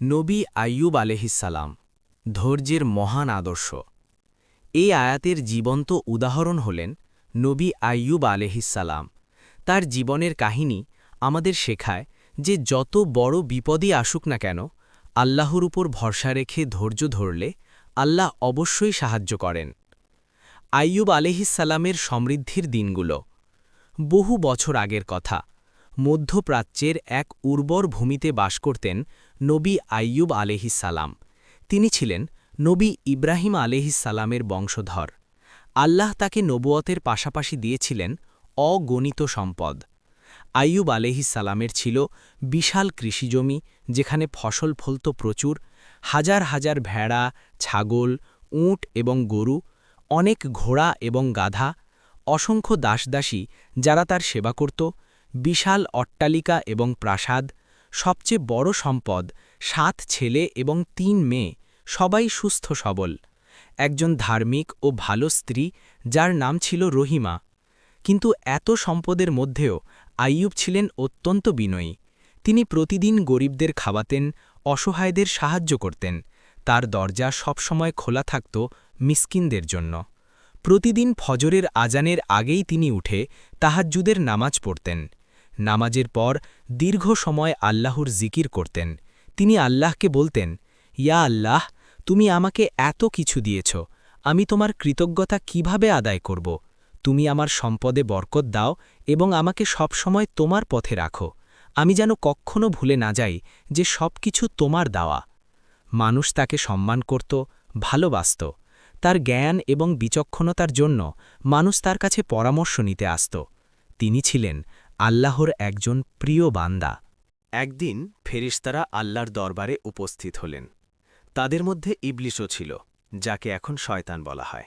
নবী আইয়ুব আলহিসাল্লাম ধৈর্যের মহান আদর্শ। এই আয়াতের জীবন্ত উদাহরণ হলেন নবী আইয়ুব আলহিসাল্লাম তার জীবনের কাহিনী আমাদের শেখায় যে যত বড় বিপদই আসুক না কেন, আল্লাহর উপর ভরসা রেখে ধৈর্য ধরলে আল্লাহ অবশ্যই সাহায্য করেন। আইয়ুব আলহিসাল্লামের সমৃদ্ধির দিনগুলো। বহু বছর আগের কথা, মধ্যপ্রাচ্যের এক উর্বর ভূমিতে বাস করতেন নবী আইয়ুব আলেহিসাল্লাম তিনি ছিলেন নবী ইব্রাহিম আলেহিসাল্লামের বংশধর। আল্লাহ তাকে নবুয়তের পাশাপাশি দিয়েছিলেন অগণিত সম্পদ। আইয়ুব আলেহিসাল্লামের ছিল বিশাল কৃষিজমি, যেখানে ফসল ফলত প্রচুর, হাজার হাজার ভেড়া, ছাগল, উট এবং গরু, অনেক ঘোড়া এবং গাধা, অসংখ্য দাসদাসী যারা তার সেবা করত, বিশাল অট্টালিকা এবং প্রাসাদ সবচেয়ে বড় সম্পদ, সাত ছেলে এবং তিন মেয়ে, সবাই সুস্থ সবল। একজন ধার্মিক ও ভালো স্ত্রী, যার নাম ছিল রহিমা। কিন্তু এত সম্পদের মধ্যেও আইয়ুব ছিলেন অত্যন্ত বিনয়ী। তিনি প্রতিদিন গরিবদের খাওয়াতেন, অসহায়দের সাহায্য করতেন। তার দরজা সবসময় খোলা থাকত মিসকিনদের জন্য। প্রতিদিন ফজরের আজানের আগেই তিনি উঠে তাহাজ্জুদের নামাজ পড়তেন। নামাজের পর দীর্ঘ সময় আল্লাহর জিকির করতেন। তিনি আল্লাহকে বলতেন, ইয়া আল্লাহ, তুমি আমাকে এত কিছু দিয়েছ, আমি তোমার কৃতজ্ঞতা কীভাবে আদায় করব? তুমি আমার সম্পদে বরকত দাও এবং আমাকে সবসময় তোমার পথে রাখো। আমি যেন কখনো ভুলে না যাই যে সব কিছু তোমার দেওয়া। মানুষ তাকে সম্মান করত, ভালোবাসত। তার জ্ঞান এবং বিচক্ষণতার জন্য মানুষ তার কাছে পরামর্শ নিতে আসত। তিনি ছিলেন আল্লাহর একজন প্রিয় বান্দা। একদিন ফেরিস্তারা আল্লাহর দরবারে উপস্থিত হলেন। তাদের মধ্যে ইবলিশও ছিল, যাকে এখন শয়তান বলা হয়।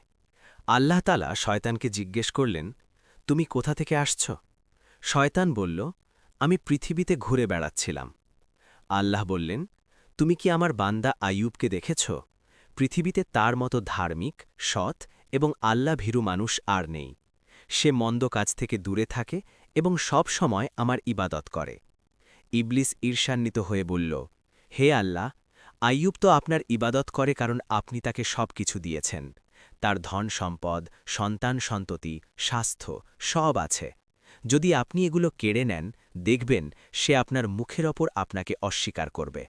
আল্লাহ তালা শয়তানকে জিজ্ঞেস করলেন, তুমি কোথা থেকে আসছ? শয়তান বলল, আমি পৃথিবীতে ঘুরে বেড়াচ্ছিলাম। আল্লাহ বললেন, তুমি কি আমার বান্দা আইয়ুবকে দেখেছ? পৃথিবীতে তার মতো ধার্মিক, সৎ এবং আল্লাহ ভীরু মানুষ আর নেই। সে মন্দ কাজ থেকে দূরে থাকে এবং সব সময় আমার ইবাদত করে। ইবলিস ঈর্ষান্বিত হয়ে বলল, হে আল্লাহ, আইয়ুব তো আপনার ইবাদত করে কারণ আপনি তাকে সব কিছু দিয়েছেন। তার ধন সম্পদ, সন্তান সন্ততি, স্বাস্থ্য সব আছে। যদি আপনি এগুলো কেড়ে নেন, দেখবেন সে আপনার মুখের ওপর আপনাকে অস্বীকার করবে।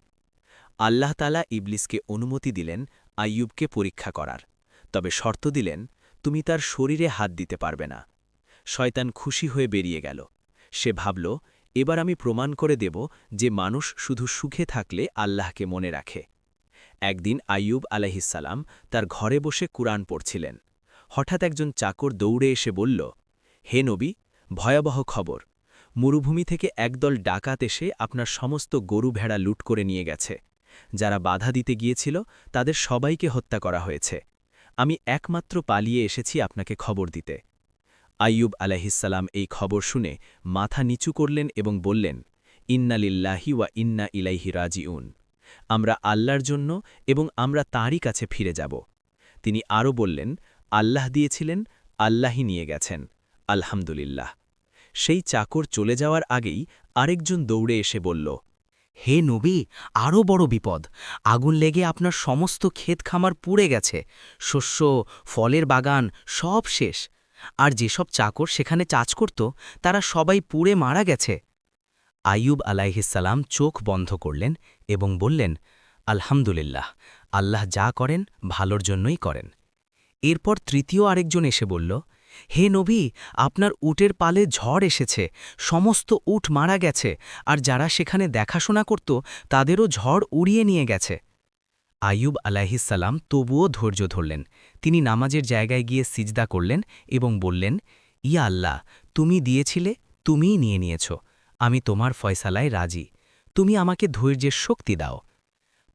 আল্লাহ তালা ইবলিসকে অনুমতি দিলেন আইয়ুবকে পরীক্ষা করার। তবে শর্ত দিলেন, তুমি তার শরীরে হাত দিতে পারবে না। শয়তান খুশি হয়ে বেরিয়ে গেল। সে ভাবল, এবার আমি প্রমাণ করে দেব যে মানুষ শুধু সুখে থাকলে আল্লাহকে মনে রাখে। একদিন আইয়ুব আলাহিসাল্লাম তার ঘরে বসে কুরআন পড়ছিলেন। হঠাৎ একজন চাকর দৌড়ে এসে বলল, হে নবী, ভয়াবহ খবর। মরুভূমি থেকে একদল ডাকাত এসে আপনার সমস্ত গরু ভেড়া লুট করে নিয়ে গেছে। যারা বাধা দিতে গিয়েছিল, তাদের সবাইকে হত্যা করা হয়েছে। আমি একমাত্র পালিয়ে এসেছি আপনাকে খবর দিতে। আইয়ুব আলাহিসাল্লাম এই খবর শুনে মাথা নিচু করলেন এবং বললেন, ইন্নালিল্লাহি ওয়া ইন্না ইলাইহি রাজিউন। আমরা আল্লাহর জন্য এবং আমরা তাঁরই কাছে ফিরে যাব। তিনি আরও বললেন, আল্লাহ দিয়েছিলেন, আল্লাহই নিয়ে গেছেন। আলহামদুলিল্লাহ। সেই চাকর চলে যাওয়ার আগেই আরেকজন দৌড়ে এসে বলল, হে নবী আরও বড় বিপদ। আগুন লেগে আপনার সমস্ত ক্ষেত খামার পুড়ে গেছে। শস্য, ফলের বাগান সব শেষ। আর যেসব চাকর সেখানে চাচ করত, তারা সবাই পুড়ে মারা গেছে। আইয়ুব আলাইহিসাল্লাম চোখ বন্ধ করলেন এবং বললেন, আলহামদুলিল্লাহ, আল্লাহ যা করেন ভালোর জন্যই করেন। এরপর তৃতীয় আরেকজন এসে বলল, হে নবী, আপনার উটের পালে ঝড় এসেছে, সমস্ত উট মারা গেছে, আর যারা সেখানে দেখাশোনা করত, তাদেরও ঝড় উড়িয়ে নিয়ে গেছে। আইয়ুব আলাহিসাল্লাম তবুও ধৈর্য ধরলেন। তিনি নামাজের জায়গায় গিয়ে সিজদা করলেন এবং বললেন, ইয়া আল্লাহ, তুমি দিয়েছিলে, তুমিই নিয়ে নিয়েছ। আমি তোমার ফয়সালায় রাজি। তুমি আমাকে ধৈর্যের শক্তি দাও।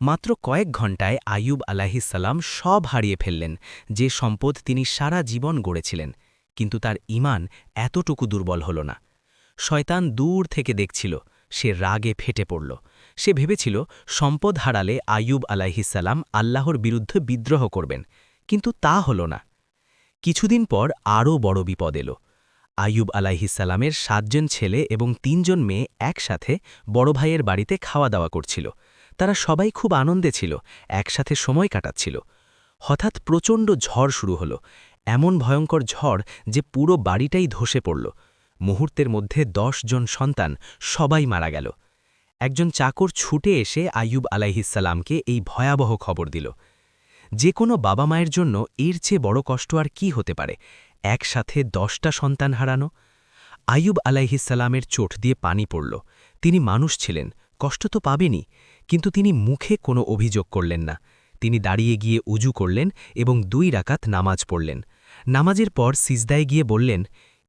মাত্র কয়েক ঘণ্টায় আইয়ুব আলাহিসাল্লাম সব হারিয়ে ফেললেন, যে সম্পদ তিনি সারা জীবন গড়েছিলেন। কিন্তু তার ইমান এতটুকু দুর্বল হল না। শয়তান দূর থেকে দেখছিল, সে রাগে ফেটে পড়ল। সে ভেবেছিল, সম্পদ হারালে আইয়ুব আলাইহিসাল্লাম আল্লাহর বিরুদ্ধে বিদ্রোহ করবেন। কিন্তু তা হল না। কিছুদিন পর আরও বড় বিপদ এলো। আইয়ুব আলাইহিসাল্লামের সাতজন ছেলে এবং তিনজন মেয়ে একসাথে বড় ভাইয়ের বাড়িতে খাওয়া দাওয়া করছিল। তারা সবাই খুব আনন্দে ছিল, একসাথে সময় কাটাচ্ছিল। হঠাৎ প্রচণ্ড ঝড় শুরু হলো, এমন ভয়ঙ্কর ঝড় যে পুরো বাড়িটাই ধসে পড়ল। মুহূর্তের মধ্যে দশ জন সন্তান সবাই মারা গেল। একজন চাকর ছুটে এসে আয়ুব আলাইহিসাল্লামকে এই ভয়াবহ খবর দিল। যে কোনো বাবা মায়ের জন্য এর চেয়ে বড় কষ্ট আর কি হতে পারে? একসাথে দশটা সন্তান হারানো? আয়ুব আলাইহিসাল্লামের চোট দিয়ে পানি পড়ল। তিনি মানুষ ছিলেন, কষ্ট তো পাবেনই, কিন্তু তিনি মুখে কোনো অভিযোগ করলেন না। তিনি দাঁড়িয়ে গিয়ে উজু করলেন এবং দুই রাকাত নামাজ পড়লেন। নামাজের পর সিজদায় গিয়ে বললেন,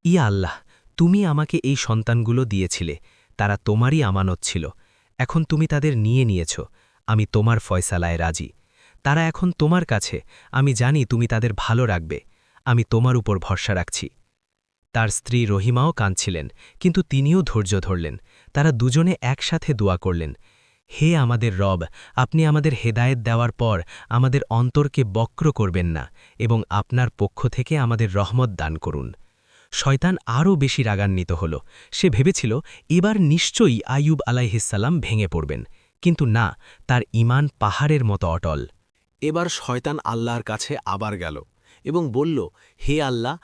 ইয়া আল্লাহ, তুমি আমাকে এই সন্তানগুলো দিয়েছিলে। তারা তোমারই আমানত ছিল। এখন তুমি তাদের নিয়ে নিয়েছ। আমি তোমার ফয়সালায় রাজি। তারা এখন তোমার কাছে, আমি জানি তুমি তাদের ভালো রাখবে, আমি তোমার উপর ভরসা রাখছি। তার স্ত্রী রহিমাও কাঁদছিলেন, কিন্তু তিনিও ধৈর্য ধরলেন, তারা দুজনে একসাথে দোয়া করলেন, হে আমাদের রব, আপনি আমাদের হেদায়েত দেওয়ার পর আমাদের অন্তরকে বক্র করবেন না এবং আপনার পক্ষ থেকে আমাদের রহমত দান করুন। শয়তান আরও বেশি রাগান্বিত হল, সে ভেবেছিল, এবার নিশ্চয়ই আইয়ুব আলাইহিসাল্লাম ভেঙে পড়বেন। কিন্তু না, তার ইমান পাহাড়ের মতো অটল। এবার শয়তান আল্লাহর কাছে আবার গেল এবং বলল, হে আল্লাহ,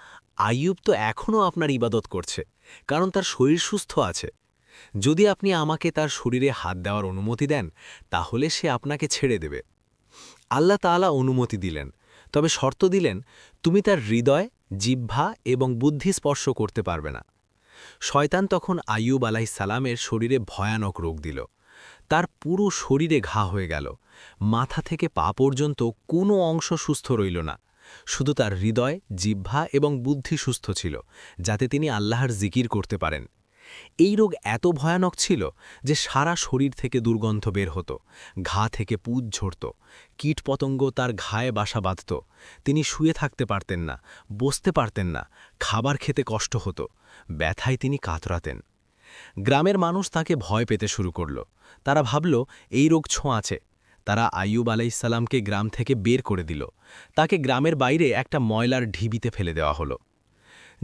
আইয়ুব তো এখনও আপনার ইবাদত করছে, কারণ তার শরীর সুস্থ আছে। যদি আপনি আমাকে তার শরীরে হাত দেওয়ার অনুমতি দেন, তাহলে সে আপনাকে ছেড়ে দেবে। আল্লাহ তাআলা অনুমতি দিলেন, তবে শর্ত দিলেন, তুমি তার হৃদয়, জিহ্বা এবং বুদ্ধি স্পর্শ করতে পারবে না। শয়তান তখন আইয়ুব আলাইসালামের শরীরে ভয়ানক রোগ দিল। তার পুরো শরীরে ঘা হয়ে গেল। মাথা থেকে পা পর্যন্ত কোনো অংশ সুস্থ রইল না। শুধু তার হৃদয়, জিহ্বা এবং বুদ্ধি সুস্থ ছিল, যাতে তিনি আল্লাহর জিকির করতে পারেন। এই রোগ এত ভয়ানক ছিল যে সারা শরীর থেকে দুর্গন্ধ বের হতো, ঘা থেকে পুজ ঝরত কীটপতঙ্গ তার ঘায়ে বাসা বাঁধত। তিনি শুয়ে থাকতে পারতেন না, বসতে পারতেন না, খাবার খেতে কষ্ট হতো, ব্যথায় তিনি কাতরাতেন। গ্রামের মানুষ তাকে ভয় পেতে শুরু করল। তারা ভাবল, এই রোগ ছোঁয়াছে তারা আইয়ুব আলাইসাল্লামকে গ্রাম থেকে বের করে দিল। তাকে গ্রামের বাইরে একটা ময়লার ঢিবিতে ফেলে দেওয়া হলো।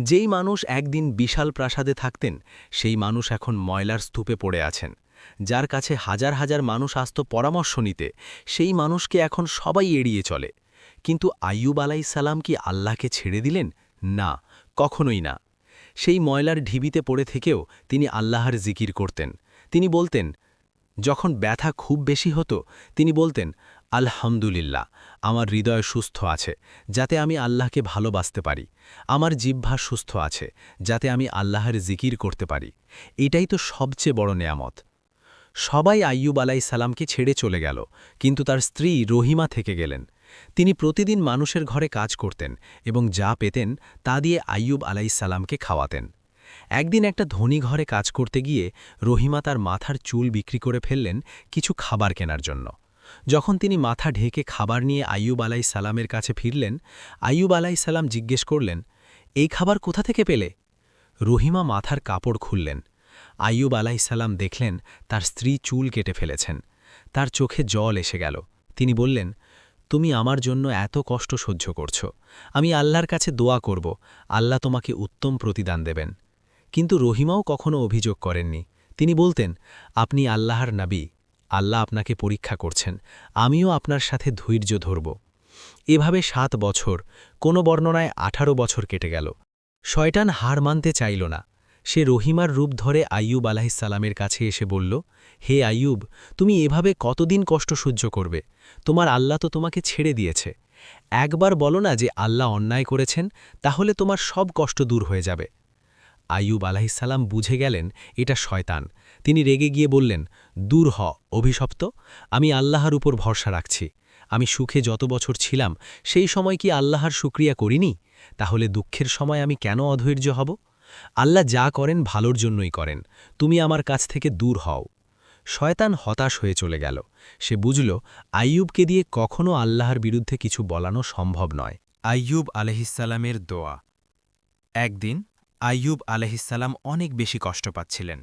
যেই মানুষ একদিন বিশাল প্রাসাদে থাকতেন, সেই মানুষ এখন ময়লার স্তূপে পড়ে আছেন। যার কাছে হাজার হাজার মানুষ আসত পরামর্শ নিতে, সেই মানুষকে এখন সবাই এড়িয়ে চলে। কিন্তু আইয়ুব আলাইসাল্লাম কি আল্লাহকে ছেড়ে দিলেন? না, কখনোই না। সেই ময়লার ঢিবিতে পড়ে থেকেও তিনি আল্লাহর জিকির করতেন। তিনি বলতেন যখন ব্যথা খুব বেশি হতো, তিনি বলতেন, আলহামদুলিল্লাহ, আমার হৃদয় সুস্থ আছে, যাতে আমি আল্লাহকে ভালোবাসতে পারি। আমার জিহ্বা সুস্থ আছে, যাতে আমি আল্লাহর জিকির করতে পারি। এটাই তো সবচেয়ে বড় নেয়ামত। সবাই আইয়ুব আলাই সালামকে ছেড়ে চলে গেল, কিন্তু তার স্ত্রী রহিমা থেকে গেলেন। তিনি প্রতিদিন মানুষের ঘরে কাজ করতেন এবং যা পেতেন তা দিয়ে আইয়ুব আলাইসাল্লামকে খাওয়াতেন। একদিন একটা ধনী ঘরে কাজ করতে গিয়ে রহিমা তার মাথার চুল বিক্রি করে ফেললেন কিছু খাবার কেনার জন্য। যখন তিনি মাথা ঢেকে খাবার নিয়ে আইয়ুব আলাই সালামের কাছে ফিরলেন, আইয়ুব আলাই সালাম জিজ্ঞেস করলেন, এই খাবার কোথা থেকে পেলে? রহিমা মাথার কাপড় খুললেন। আইয়ুব আলাই সালাম দেখলেন তার স্ত্রী চুল কেটে ফেলেছেন। তার চোখে জল এসে গেল। তিনি বললেন, তুমি আমার জন্য এত কষ্ট সহ্য করছ। আমি আল্লাহর কাছে দোয়া করব। আল্লাহ তোমাকে উত্তম প্রতিদান দেবেন। কিন্তু রহিমাও কখনো অভিযোগ করেননি। তিনি বলতেন, আপনি আল্লাহর নাবী, আল্লাহ আপনাকে পরীক্ষা করছেন, আমিও আপনার সাথে ধৈর্য ধরব। এভাবে সাত বছর, কোনো বর্ণনায় আঠারো বছর কেটে গেল। শয়টান হার মানতে চাইল না। সে রহিমার রূপ ধরে আইয়ুব আলাহিসাল্লামের কাছে এসে বলল, হে আইয়ুব, তুমি এভাবে কতদিন কষ্ট সহ্য করবে? তোমার আল্লাহ তো তোমাকে ছেড়ে দিয়েছে। একবার বলো না যে আল্লাহ অন্যায় করেছেন, তাহলে তোমার সব কষ্ট দূর হয়ে যাবে। আইয়ুব আলাহিসাল্লাম বুঝে গেলেন, এটা শয়তান। তিনি রেগে গিয়ে বললেন, দূর হ, অভিশপ্ত, আমি আল্লাহর উপর ভরসা রাখছি। আমি সুখে যত বছর ছিলাম, সেই সময় কি আল্লাহর সুক্রিয়া করিনি? তাহলে দুঃখের সময় আমি কেন অধৈর্য হব? আল্লাহ যা করেন ভালোর জন্যই করেন, তুমি আমার কাছ থেকে দূর হও। শয়তান হতাশ হয়ে চলে গেল। সে বুঝল, আইয়ুবকে দিয়ে কখনও আল্লাহর বিরুদ্ধে কিছু বলানো সম্ভব নয়। আইয়ুব আলহিসাল্লামের দোয়া। একদিন আইয়ুব আলহিসাল্লাম অনেক বেশি কষ্ট পাচ্ছিলেন।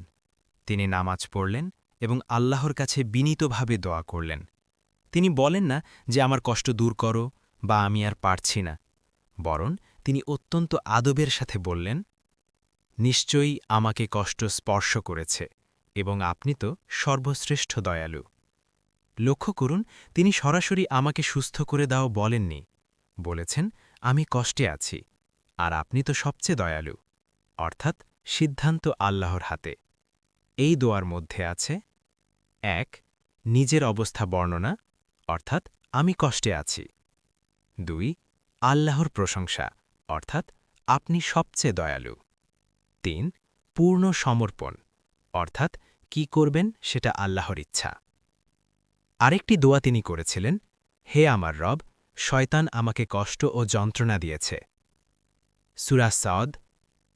তিনি নামাজ পড়লেন এবং আল্লাহর কাছে বিনীতভাবে দোয়া করলেন। তিনি বলেন না যে, আমার কষ্ট দূর করো বা আমি আর পারছি না। বরং তিনি অত্যন্ত আদবের সাথে বললেন, নিশ্চয়ই আমাকে কষ্ট স্পর্শ করেছে এবং আপনি তো সর্বশ্রেষ্ঠ দয়ালু। লক্ষ্য করুন, তিনি সরাসরি আমাকে সুস্থ করে দাও বলেননি। বলেছেন, আমি কষ্টে আছি আর আপনি তো সবচেয়ে দয়ালু। অর্থাৎ সিদ্ধান্ত আল্লাহর হাতে। এই দোয়ার মধ্যে আছে, এক, নিজের অবস্থা বর্ণনা, অর্থাৎ আমি কষ্টে আছি। দুই, আল্লাহর প্রশংসা, অর্থাৎ আপনি সবচেয়ে দয়ালু। তিন, পূর্ণ সমর্পণ, অর্থাৎ কি করবেন সেটা আল্লাহর ইচ্ছা। আরেকটি দোয়া তিনি করেছিলেন, হে আমার রব, শয়তান আমাকে কষ্ট ও যন্ত্রণা দিয়েছে। সুরা সাদ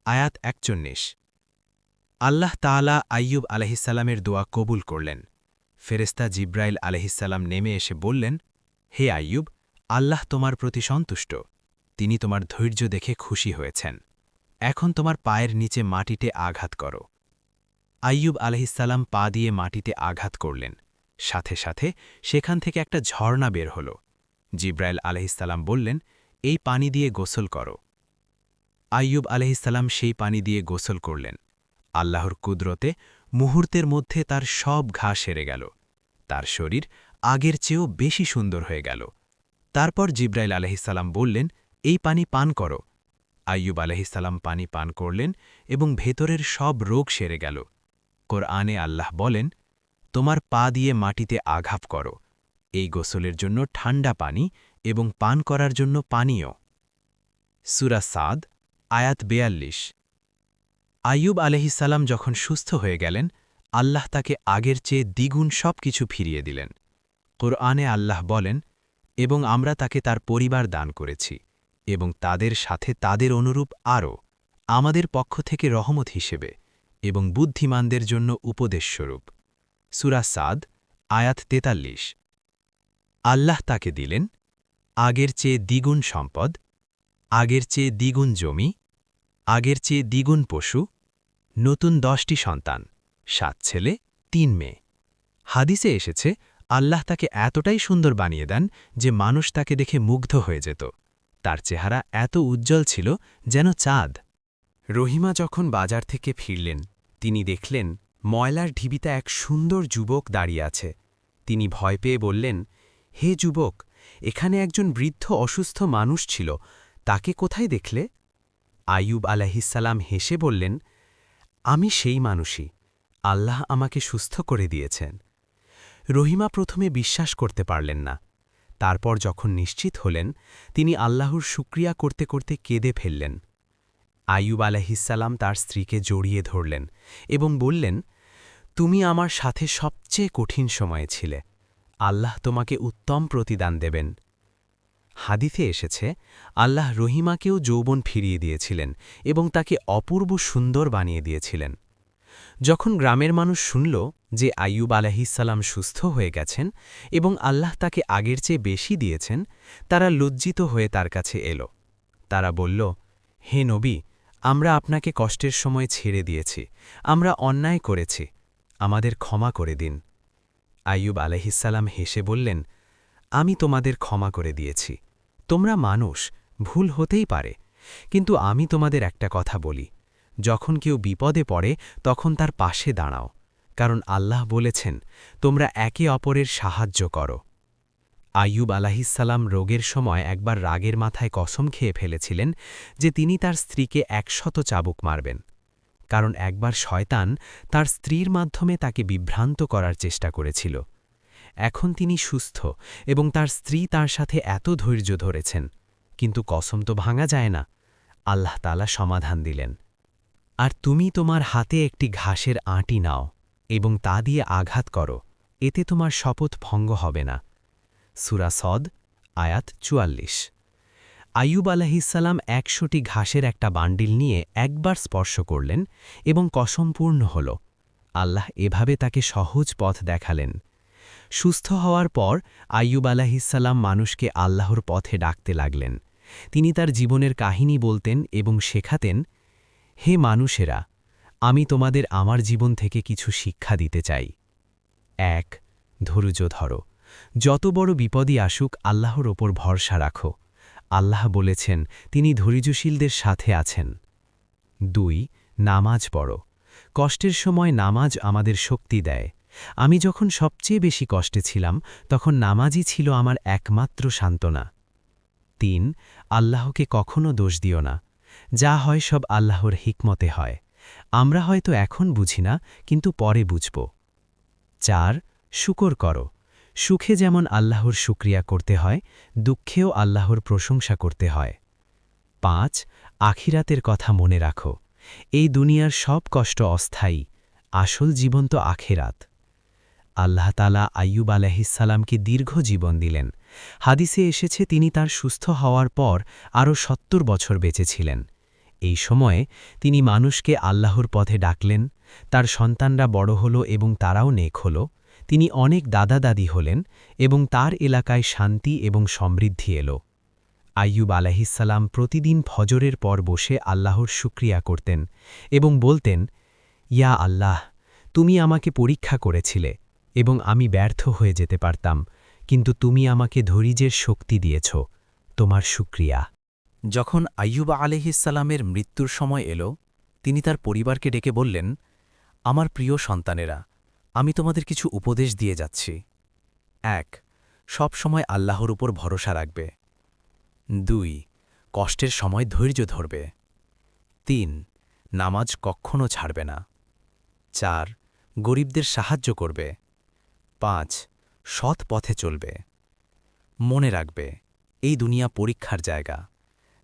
আয়াত একচল্লিশ। আল্লাহ তাআলা আইয়ুব আলহিসাল্লামের দোয়া কবুল করলেন। ফেরেস্তা জিব্রাইল আলহিসাল্লাম নেমে এসে বললেন, হে আইয়ুব, আল্লাহ তোমার প্রতি সন্তুষ্ট। তিনি তোমার ধৈর্য দেখে খুশি হয়েছেন। এখন তোমার পায়ের নিচে মাটিতে আঘাত করো। আইয়ুব আলহিসাল্লাম পা দিয়ে মাটিতে আঘাত করলেন। সাথে সাথে সেখান থেকে একটা ঝর্ণা বের হল। জিব্রাইল আলহিসাল্লাম বললেন, এই পানি দিয়ে গোসল করো। আইয়ুব আলহিসাল্লাম সেই পানি দিয়ে গোসল করলেন। আল্লাহর কুদরতে মুহূর্তের মধ্যে তার সব ঘা সেরে গেল। তার শরীর আগের চেয়েও বেশি সুন্দর হয়ে গেল। তারপর জিব্রাইল আলহিসাল্লাম বললেন, এই পানি পান করো। আইয়ুব আলহিসাল্লাম পানি পান করলেন এবং ভেতরের সব রোগ সেরে গেল। কোরআনে আল্লাহ বলেন, তোমার পা দিয়ে মাটিতে আঘাত করো। এই গোসলের জন্য ঠান্ডা পানি এবং পান করার জন্য পানীয়। সুরা সাদ আয়াত বেয়াল্লিশ। আইয়ুব আলহিসাল্লাম যখন সুস্থ হয়ে গেলেন, আল্লাহ তাকে আগের চেয়ে দ্বিগুণ সব কিছু ফিরিয়ে দিলেন। কোরআনে আল্লাহ বলেন, এবং আমরা তাকে তার পরিবার দান করেছি, এবং তাদের সাথে তাদের অনুরূপ আরও, আমাদের পক্ষ থেকে রহমত হিসেবে, এবং বুদ্ধিমানদের জন্য উপদেশস্বরূপ সুরা সাদ, আয়াত তেতাল্লিশ। আল্লাহ তাকে দিলেন, আগের চেয়ে দ্বিগুণ সম্পদ, আগের চেয়ে দ্বিগুণ জমি আগের চেয়ে দ্বিগুণ পশু, নতুন দশটি সন্তান, সাত ছেলে, তিন মেয়ে। হাদিসে এসেছে, আল্লাহ তাকে এতটাই সুন্দর বানিয়ে দেন যে মানুষ তাকে দেখে মুগ্ধ হয়ে যেত। তার চেহারা এত উজ্জ্বল ছিল যেন চাঁদ। রহিমা যখন বাজার থেকে ফিরলেন, তিনি দেখলেন, ময়লার ঢিবিতে এক সুন্দর যুবক দাঁড়িয়ে আছে। তিনি ভয় পেয়ে বললেন, হে যুবক, এখানে একজন বৃদ্ধ অসুস্থ মানুষ ছিল, তাকে কোথায় দেখলে? আইয়ুব আলাহিসাল্লাম হেসে বললেন, আমি সেই মানুষই। আল্লাহ আমাকে সুস্থ করে দিয়েছেন। রহিমা প্রথমে বিশ্বাস করতে পারলেন না। তারপর যখন নিশ্চিত হলেন, তিনি আল্লাহর শুক্রিয়া করতে করতে কেঁদে ফেললেন। আইয়ুব আলাহিসাল্লাম তার স্ত্রীকে জড়িয়ে ধরলেন এবং বললেন, তুমি আমার সাথে সবচেয়ে কঠিন সময়ে ছিলে। আল্লাহ তোমাকে উত্তম প্রতিদান দেবেন। হাদিথে এসেছে, আল্লাহ রহিমাকেও যৌবন ফিরিয়ে দিয়েছিলেন এবং তাকে অপূর্ব সুন্দর বানিয়ে দিয়েছিলেন। যখন গ্রামের মানুষ শুনল যে আইয়ুব আলাহিসাল্লাম সুস্থ হয়ে গেছেন এবং আল্লাহ তাকে আগের চেয়ে বেশি দিয়েছেন, তারা লজ্জিত হয়ে তার কাছে এলো। তারা বলল, হে নবী, আমরা আপনাকে কষ্টের সময় ছেড়ে দিয়েছি, আমরা অন্যায় করেছি, আমাদের ক্ষমা করে দিন। আইয়ুব আলহিসাল্লাম হেসে বললেন, আমি তোমাদের ক্ষমা করে দিয়েছি। তোমরা মানুষ, ভুল হতেই পারে। কিন্তু আমি তোমাদের একটা কথা বলি। যখন কেউ বিপদে পড়ে, তখন তার পাশে দাঁড়াও। কারণ আল্লাহ বলেছেন, তোমরা একে অপরের সাহায্য করো। আইয়ুব আলাহিসাল্লাম রোগের সময় একবার রাগের মাথায় কসম খেয়ে ফেলেছিলেন যে তিনি তার স্ত্রীকে একশত চাবুক মারবেন। কারণ একবার শয়তান তার স্ত্রীর মাধ্যমে তাকে বিভ্রান্ত করার চেষ্টা করেছিল। এখন তিনি সুস্থ এবং তার স্ত্রী তার সাথে এত ধৈর্য ধরেছেন। কিন্তু কসম তো ভাঙা যায় না। আল্লাহ তালা সমাধান দিলেন। আর তুমি তোমার হাতে একটি ঘাসের আঁটি নাও এবং তা দিয়ে আঘাত করো। এতে তোমার শপথ ভঙ্গ হবে না। সুরা সদ, আয়াত চুয়াল্লিশ। আইয়ুব আলাহিসাল্লাম একশোটি ঘাসের একটা বান্ডিল নিয়ে একবার স্পর্শ করলেন এবং কসমপূর্ণ হল। আল্লাহ এভাবে তাকে সহজ পথ দেখালেন। সুস্থ হওয়ার পর আইয়ুব আলাহিসাল্লাম মানুষকে আল্লাহর পথে ডাকতে লাগলেন। তিনি তার জীবনের কাহিনী বলতেন এবং শেখাতেন, হে মানুষেরা, আমি তোমাদের আমার জীবন থেকে কিছু শিক্ষা দিতে চাই। এক, ধৈর্য ধরো। যত বড় বিপদই আসুক, আল্লাহর ওপর ভরসা রাখো। আল্লাহ বলেছেন, তিনি ধৈর্যশীলদের সাথে আছেন। দুই, নামাজ পড়ো। কষ্টের সময় নামাজ আমাদের শক্তি দেয়। আমি যখন সবচেয়ে বেশি কষ্টে ছিলাম, তখন নামাজই ছিল আমার একমাত্র সান্ত্বনা। তিন, আল্লাহকে কখনো দোষ দিও না। যা হয় সব আল্লাহর হিকমতে হয়। আমরা হয়তো এখন বুঝি না, কিন্তু পরে বুঝব। চার, শুকর করো। সুখে যেমন আল্লাহর শুক্রিয়া করতে হয়, দুঃখেও আল্লাহর প্রশংসা করতে হয়। পাঁচ, আখিরাতের কথা মনে রাখো। এই দুনিয়ার সব কষ্ট অস্থায়ী, আসল জীবন তো আখেরাত। আল্লাহ তালা আয়ুব আলাহিসাল্লামকে দীর্ঘ জীবন দিলেন। হাদিসে এসেছে তিনি তার সুস্থ হওয়ার পর আরও সত্তর বছর বেঁচেছিলেন। এই সময়ে তিনি মানুষকে আল্লাহর পথে ডাকলেন, তার সন্তানরা বড় হল এবং তারাও নেক হল, তিনি অনেক দাদা দাদি হলেন এবং তার এলাকায় শান্তি এবং সমৃদ্ধি এলো। আইয়ুব আলাহিসাল্লাম প্রতিদিন ফজরের পর বসে আল্লাহর শুক্রিয়া করতেন এবং বলতেন, ইয়া আল্লাহ, তুমি আমাকে পরীক্ষা করেছিলে এবং আমি ব্যর্থ হয়ে যেতে পারতাম, কিন্তু তুমি আমাকে ধৈর্যের শক্তি দিয়েছ। তোমার শুক্রিয়া যখন আইয়ুবা আলহিসাল্লামের মৃত্যুর সময় এল, তিনি তার পরিবারকে ডেকে বললেন, আমার প্রিয় সন্তানেরা, আমি তোমাদের কিছু উপদেশ দিয়ে যাচ্ছি। এক, সব সময় আল্লাহর উপর ভরসা রাখবে। দুই, কষ্টের সময় ধৈর্য ধরবে। তিন, নামাজ কক্ষণও ছাড়বে না। চার, গরিবদের সাহায্য করবে। পাঁচ সৎ পথে চলবে। মনে রাখবে, এই দুনিয়া পরীক্ষার জায়গা।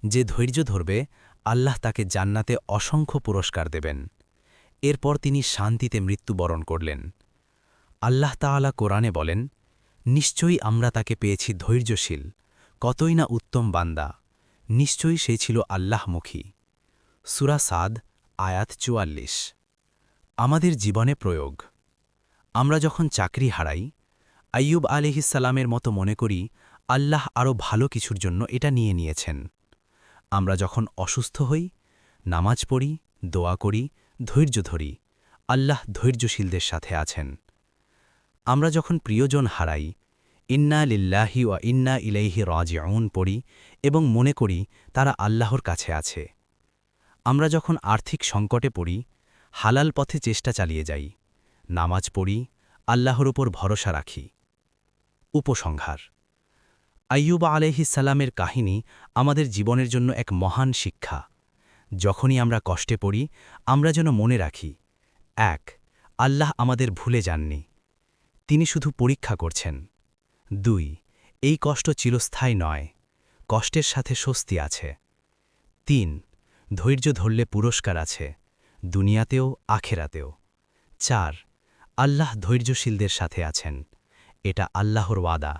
যে ধৈর্য ধরবে, আল্লাহ তাকে জান্নাতে অসংখ্য পুরস্কার দেবেন। এরপর তিনি শান্তিতে মৃত্যুবরণ করলেন। আল্লাহ তাআলা কোরআনে বলেন, নিশ্চয়ই আমরা তাকে পেয়েছি ধৈর্যশীল, কতই না উত্তম বান্দা। নিশ্চয়ই সে ছিল আল্লাহমুখী। সুরা সাদ, আয়াত চুয়াল্লিশ। আমাদের জীবনে প্রয়োগ। আমরা যখন চাকরি হারাই, আইয়ুব আলিহিসাল্লামের মতো মনে করি, আল্লাহ আরও ভালো কিছুর জন্য এটা নিয়ে নিয়েছেন। আমরা যখন অসুস্থ হই, নামাজ পড়ি, দোয়া করি, ধৈর্য ধরি, আল্লাহ ধৈর্যশীলদের সাথে আছেন। আমরা যখন প্রিয়জন হারাই, ইন্না লিল্লাহি ওয়া ইন্না ইলাইহি রাজিউন পড়ি এবং মনে করি তারা আল্লাহর কাছে আছে। আমরা যখন আর্থিক সংকটে পড়ি, হালাল পথে চেষ্টা চালিয়ে যাই নামাজ পড়ি, আল্লাহর উপর ভরসা রাখি। উপসংহার। আইয়ুবা আলহিসাল্লামের কাহিনী আমাদের জীবনের জন্য এক মহান শিক্ষা। যখনই আমরা কষ্টে পড়ি, আমরা যেন মনে রাখি, এক, আল্লাহ আমাদের ভুলে যাননি। তিনি শুধু পরীক্ষা করছেন। দুই, এই কষ্ট চিরস্থায়ী নয়, কষ্টের সাথে স্বস্তি আছে। তিন, ধৈর্য ধরলে পুরস্কার আছে, দুনিয়াতেও, আখেরাতেও। চার আল্লাহ ধৈর্যশীলদের সাথে আছেন। এটা আল্লাহর ওয়াদা।